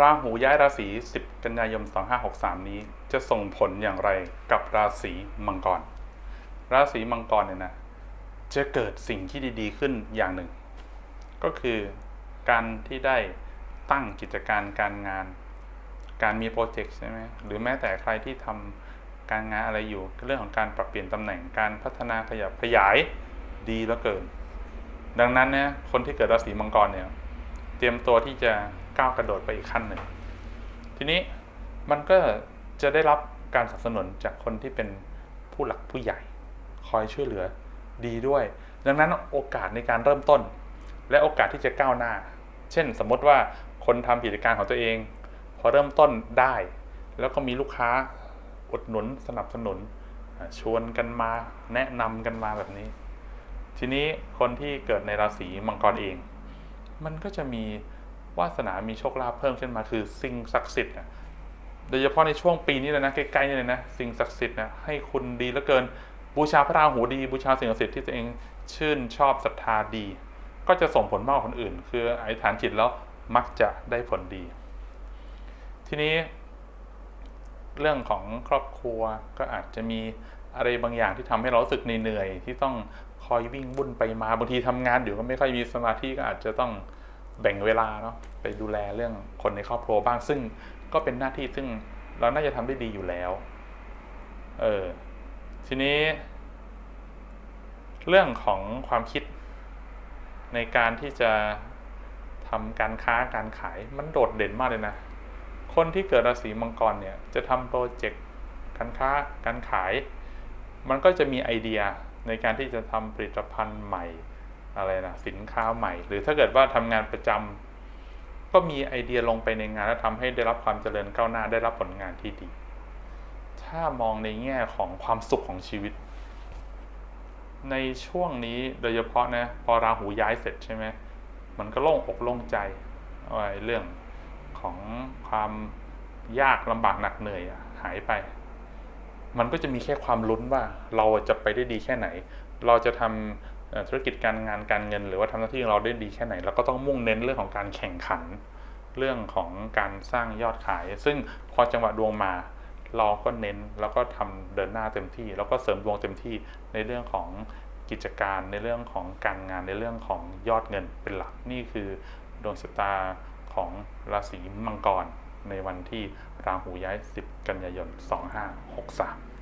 ราหูย้ายราศี 10 กันยายน 2563 นี้จะส่งผลอย่างไรกับราศีมังกร ราศีมังกรเนี่ยนะ จะเกิดสิ่งที่ดีๆขึ้นอย่างหนึ่ง ก็คือการที่ได้ตั้งกิจการการงาน การมีโปรเจกต์ใช่ไหมหรือแม้แต่ใครที่ทำการงานอะไรอยู่ เรื่องของการปรับเปลี่ยนตำแหน่งการพัฒนาขยับขยายดีเหลือเกิน ดังนั้นเนี่ยคนที่เกิดราศีมังกรเนี่ย เตรียมตัวที่จะ ก้าวกระโดดไปอีกขั้นหนึ่ง ทีนี้มันก็จะได้รับการสนับสนุนจากคนที่เป็นผู้หลักผู้ใหญ่ คอยช่วยเหลือดีด้วย ดังนั้นโอกาสในการเริ่มต้น และโอกาสที่จะก้าวหน้า เช่น สมมติว่าคนทำกิจการของตัวเอง พอเริ่มต้นได้ แล้วก็มีลูกค้าอุดหนุนสนับสนุน ชวนกันมาแนะนำกันมาแบบนี้ ทีนี้คนที่เกิดในราศีมังกรเอง มันก็จะมี วาสนามีโชคลาภเพิ่มขึ้นมาคือสิ่งศักดิ์สิทธิ์อะโดยเฉพาะในช่วงปีนี้เลยนะใกล้ๆนี่เลยนะสิ่งศักดิ์สิทธิ์นะให้คุณดีเหลือเกินบูชาพระราหูดีบูชาสิ่งศักดิ์สิทธิ์ที่ตัวเองชื่นชอบศรัทธาดี ก็จะส่งผลมากกว่าคนอื่น คืออธิษฐานจิตแล้วมักจะได้ผลดี ทีนี้ เรื่องของครอบครัวก็อาจจะมีอะไรบางอย่างที่ทำให้เรารู้สึกเหนื่อยที่ต้องคอยวิ่งวุ่นไปมาบางทีทำงานอยู่ก็ไม่ค่อยมีสมาธิก็อาจจะต้อง แบ่งเวลาเนาะไปดูแลเรื่องคนในครอบครัวบ้าง ซึ่งก็เป็นหน้าที่ซึ่งเราน่าจะทำได้ดีอยู่แล้ว เออ ทีนี้ เรื่องของความคิดในการที่จะทำการค้าการขายมันโดดเด่นมากเลยนะ คนที่เกิดราศีมังกรเนี่ย จะทำโปรเจกต์การค้าการขาย มันก็จะมีไอเดียในการที่จะทำผลิตภัณฑ์ใหม่ อะไรนะสินค้าใหม่ หรือถ้าเกิดว่าทำงานประจำก็มีไอเดียลงไปในงานแล้วทำให้ได้รับความเจริญก้าวหน้าได้รับผลงานที่ดี ถ้ามองในแง่ของความสุขของชีวิต ในช่วงนี้โดยเฉพาะนะพอราหูย้ายเสร็จใช่ไหมมันก็โล่งอกโล่งใจไอ้เรื่องของความยากลำบากหนักเหนื่อยอะหายไป มันก็จะมีแค่ความลุ้นว่าเราจะไปได้ดีแค่ไหน เราจะทำ ธุรกิจการงานการเงิน หรือว่าทำหน้าที่ของเราได้ดีแค่ไหนเราก็ต้องมุ่งเน้นเรื่องของการแข่งขัน เรื่องของการสร้างยอดขาย ซึ่งพอจังหวะดวงมาเราก็เน้นแล้วก็ทำเดินหน้าเต็มที่ แล้วก็เสริมดวงเต็มที่ในเรื่องของกิจการในเรื่องของการงานในเรื่องของยอดเงินเป็นหลักนี่คือดวงชะตาของราศีมังกรในวันที่ราหูย้าย 10 กันยายน 2563